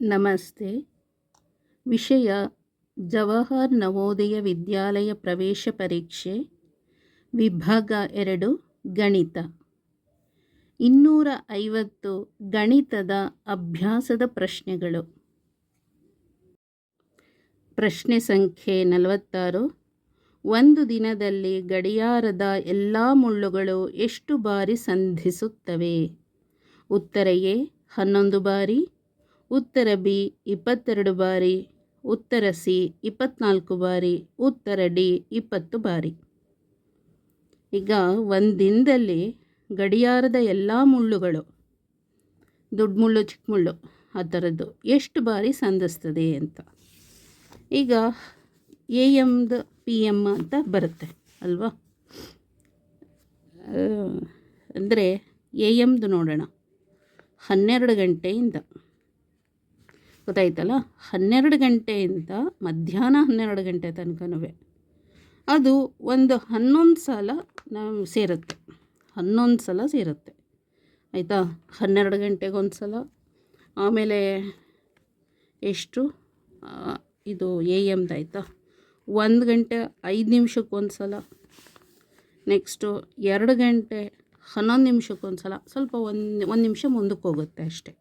ನಮಸ್ತೆ. ವಿಷಯ ಜವಾಹರ್ ನವೋದಯ ವಿದ್ಯಾಲಯ ಪ್ರವೇಶ ಪರೀಕ್ಷೆ, ವಿಭಾಗ ಎರಡು, ಗಣಿತ. ಇನ್ನೂರ ಐವತ್ತು ಗಣಿತದ ಅಭ್ಯಾಸದ ಪ್ರಶ್ನೆಗಳು. ಪ್ರಶ್ನೆ ಸಂಖ್ಯೆ ನಲವತ್ತಾರು. ಒಂದು ದಿನದಲ್ಲಿ ಗಡಿಯಾರದ ಎಲ್ಲ ಮುಳ್ಳುಗಳು ಎಷ್ಟು ಬಾರಿ ಸಂಧಿಸುತ್ತವೆ? ಉತ್ತರ ಎ, ಹನ್ನೊಂದು ಬಾರಿ ಉತ್ತರ ಬಿ, ಇಪ್ಪತ್ತೆರಡು ಬಾರಿ. ಉತ್ತರ ಸಿ, ಇಪ್ಪತ್ನಾಲ್ಕು ಬಾರಿ. ಉತ್ತರ ಡಿ, ಇಪ್ಪತ್ತು ಬಾರಿ. ಈಗ ಒಂದು ದಿನದಲ್ಲಿ ಗಡಿಯಾರದ ಎಲ್ಲ ಮುಳ್ಳುಗಳು. ದೊಡ್ಡ ಮುಳ್ಳು, ಚಿಕ್ಕ ಮುಳ್ಳು, ಆ ಥರದ್ದು. ಎಷ್ಟು ಬಾರಿ ಸಂಧಿಸ್ತದೆ ಅಂತ. ಈಗ ಎ ಎಮ್ದು ಪಿ ಎಂ ಅಂತ ಬರುತ್ತೆ, ಅಲ್ವಾ? ಅಂದರೆ ಎ ಎಮ್ದು ನೋಡೋಣ. ಹನ್ನೆರಡು ಗಂಟೆಯಿಂದ. ಗೊತ್ತಾಯ್ತಲ್ಲ? ಹನ್ನೆರಡು ಗಂಟೆಯಿಂದ ಮಧ್ಯಾಹ್ನ ಹನ್ನೆರಡು ಗಂಟೆ ತನಕನೂ ಅದು ಒಂದು ಹನ್ನೊಂದು ಸಲ ನಾವು ಸೇರುತ್ತೆ. ಹನ್ನೊಂದು ಸಲ ಸೇರುತ್ತೆ. ಆಯಿತಾ? ಹನ್ನೆರಡು ಗಂಟೆಗೆ ಒಂದು ಸಲ. ಆಮೇಲೆ ಎಷ್ಟು? ಇದು ಎ ಎಮ್ದು ಆಯಿತಾ? ಒಂದು ಗಂಟೆ ಐದು ನಿಮಿಷಕ್ಕೊಂದು ಸಲ. ನೆಕ್ಸ್ಟು ಎರಡು ಗಂಟೆ ಹನ್ನೊಂದು ನಿಮಿಷಕ್ಕೊಂದು ಸಲ. ಸ್ವಲ್ಪ ಒಂದು ಒಂದು ನಿಮಿಷ ಮುಂದಕ್ಕೆ ಹೋಗುತ್ತೆ ಅಷ್ಟೆ.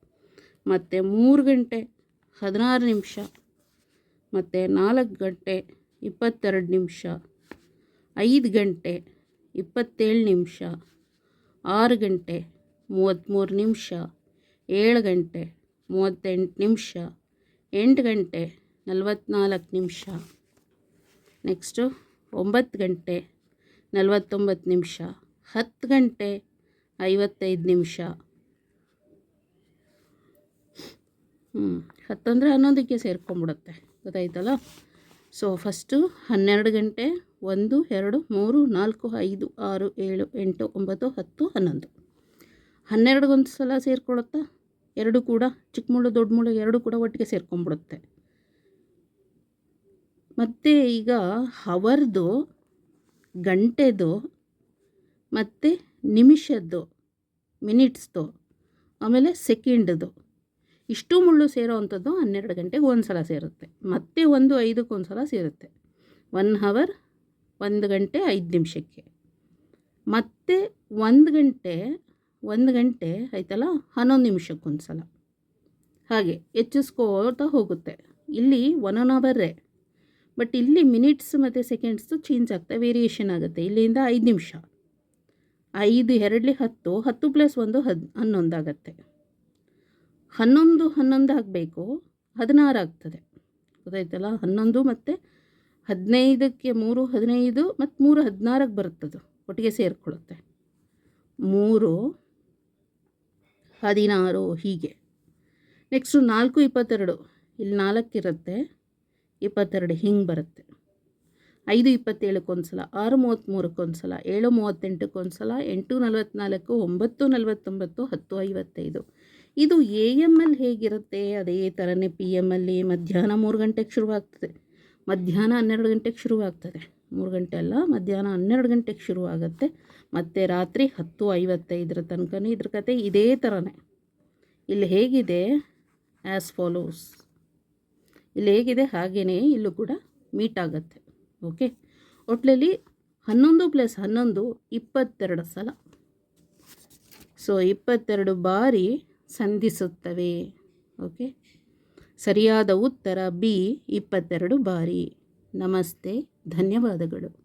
ಮತ್ತು ಮೂರು ಗಂಟೆ ಹದಿನಾರು ನಿಮಿಷ ಮತ್ತು ನಾಲ್ಕು ಗಂಟೆ ಇಪ್ಪತ್ತೆರಡು ನಿಮಿಷ, ಐದು ಗಂಟೆ ಇಪ್ಪತ್ತೇಳು ನಿಮಿಷ, ಆರು ಗಂಟೆ ಮೂವತ್ತ್ಮೂರು ನಿಮಿಷ, ಏಳು ಗಂಟೆ ಮೂವತ್ತೆಂಟು ನಿಮಿಷ, ಎಂಟು ಗಂಟೆ ನಲವತ್ತ್ನಾಲ್ಕು ನಿಮಿಷ. ನೆಕ್ಸ್ಟು ಒಂಬತ್ತು ಗಂಟೆ ನಲವತ್ತೊಂಬತ್ತು ನಿಮಿಷ, ಹತ್ತು ಗಂಟೆ ಐವತ್ತೈದು ನಿಮಿಷ. ಹ್ಞೂ ಹತ್ತಂದರೆ ಹನ್ನೊಂದಕ್ಕೆ ಸೇರ್ಕೊಂಬಿಡುತ್ತೆ. ಗೊತ್ತಾಯ್ತಲ್ಲ? ಸೊ ಫಸ್ಟು ಹನ್ನೆರಡು ಗಂಟೆ, ಒಂದು, ಎರಡು, ಮೂರು, ನಾಲ್ಕು, ಐದು, ಆರು, ಏಳು, ಎಂಟು, ಒಂಬತ್ತು, ಹತ್ತು, ಹನ್ನೊಂದು. ಹನ್ನೆರಡುಗೊಂದು ಸಲ ಸೇರ್ಕೊಳುತ್ತಾ? ಎರಡು ಕೂಡ, ಚಿಕ್ಕ ಮುಳ್ಳು, ದೊಡ್ಡ ಮುಳ್ಳು, ಎರಡು ಕೂಡ ಒಟ್ಟಿಗೆ ಸೇರ್ಕೊಂಬಿಡುತ್ತೆ. ಮತ್ತು ಈಗ ಹವರ್ದು, ಗಂಟೆದು, ಮತ್ತು ನಿಮಿಷದ್ದು, ಮಿನಿಟ್ಸ್ದು, ಆಮೇಲೆ ಸೆಕೆಂಡ್ದು. ಇಷ್ಟು ಮುಳ್ಳು ಸೇರೋ ಅಂಥದ್ದು ಹನ್ನೆರಡು ಗಂಟೆಗೆ ಒಂದು ಸಲ ಸೇರುತ್ತೆ. ಮತ್ತೆ ಒಂದು ಐದಕ್ಕೊಂದು ಸಲ ಸೇರುತ್ತೆ. ಒನ್ ಹವರ್ ಒಂದು ಗಂಟೆ, ಐದು ನಿಮಿಷಕ್ಕೆ. ಮತ್ತೆ ಒಂದು ಗಂಟೆ ಒಂದು ಗಂಟೆ ಆಯ್ತಲ್ಲ, ಹನ್ನೊಂದು ನಿಮಿಷಕ್ಕೊಂದು ಸಲ. ಹಾಗೆ ಹೆಚ್ಚಿಸ್ಕೋತಾ ಹೋಗುತ್ತೆ. ಇಲ್ಲಿ ಒನ್ ಒನ್ ಅವರೇ. ಬಟ್ ಇಲ್ಲಿ ಮಿನಿಟ್ಸ್ ಮತ್ತು ಸೆಕೆಂಡ್ಸು ಚೇಂಜ್ ಆಗ್ತಾ ವೇರಿಯೇಷನ್ ಆಗುತ್ತೆ. ಇಲ್ಲಿಂದ ಐದು ನಿಮಿಷ. ಐದು ಎರಡಲಿ ಹತ್ತು ಹತ್ತು ಪ್ಲಸ್ ಒಂದು, ಹದ್, ಹನ್ನೊಂದು ಆಗುತ್ತೆ. ಹನ್ನೊಂದು ಹನ್ನೊಂದು ಆಗಬೇಕು, ಹದಿನಾರು ಆಗ್ತದೆ. ಗೊತ್ತಾಯ್ತಲ್ಲ? ಹನ್ನೊಂದು ಮತ್ತು ಹದಿನೈದಕ್ಕೆ ಮೂರು, ಹದಿನೈದು ಮತ್ತು ಮೂರು ಹದಿನಾರಕ್ಕೆ ಬರುತ್ತದು, ಒಟ್ಟಿಗೆ ಸೇರಿಕೊಳ್ಳುತ್ತೆ. ಮೂರು, ಹದಿನಾರು, ಹೀಗೆ. ನೆಕ್ಸ್ಟು ನಾಲ್ಕು ಇಪ್ಪತ್ತೆರಡು, ಇಲ್ಲಿ ನಾಲ್ಕಿರುತ್ತೆ ಇಪ್ಪತ್ತೆರಡು ಹಿಂಗೆ ಬರುತ್ತೆ. ಐದು ಇಪ್ಪತ್ತೇಳಕ್ಕೊಂದು ಸಲ ಆರು ಮೂವತ್ತ್ಮೂರಕ್ಕೊಂದು ಸಲ ಏಳು ಮೂವತ್ತೆಂಟಕ್ಕೊಂದು ಸಲ ಎಂಟು ನಲವತ್ತ್ನಾಲ್ಕು, ಒಂಬತ್ತು ನಲವತ್ತೊಂಬತ್ತು, ಹತ್ತು ಐವತ್ತೈದು. ಇದು ಎ ಎಂ ಎಲ್ ಹೇಗಿರುತ್ತೆ? ಅದೇ ಥರನೇ ಪಿ ಎಂ ಮಧ್ಯಾಹ್ನ ಮೂರು ಗಂಟೆಗೆ ಶುರುವಾಗ್ತದೆ. ಮಧ್ಯಾಹ್ನ ಹನ್ನೆರಡು ಗಂಟೆಗೆ ಶುರುವಾಗ್ತದೆ. ಮೂರು ಗಂಟೆ ಅಲ್ಲ, ಮಧ್ಯಾಹ್ನ ಹನ್ನೆರಡು ಗಂಟೆಗೆ ಶುರುವಾಗುತ್ತೆ. ಮತ್ತು ರಾತ್ರಿ ಹತ್ತು ಐವತ್ತೈದರ ತನಕ ಇದ್ರ ಕತೆ ಇದೇ ಥರನೇ ಇಲ್ಲಿ ಹೇಗಿದೆ? ಆ್ಯಸ್ ಫಾಲೋಸ್ ಇಲ್ಲಿ ಹೇಗಿದೆ? ಹಾಗೆಯೇ ಇಲ್ಲೂ ಕೂಡ ಮೀಟ್ ಆಗುತ್ತೆ. ಓಕೆ ಒಟ್ಲಲ್ಲಿ ಹನ್ನೊಂದು ಪ್ಲಸ್ ಹನ್ನೊಂದು ಇಪ್ಪತ್ತೆರಡು ಸಲ. ಸೊ ಇಪ್ಪತ್ತೆರಡು ಬಾರಿ ಸಂಧಿಸುತ್ತವೆ. ಓಕೆ? ಸರಿಯಾದ ಉತ್ತರ ಬಿ ಇಪ್ಪತ್ತೆರಡು ಬಾರಿ. ನಮಸ್ತೆ ಧನ್ಯವಾದಗಳು.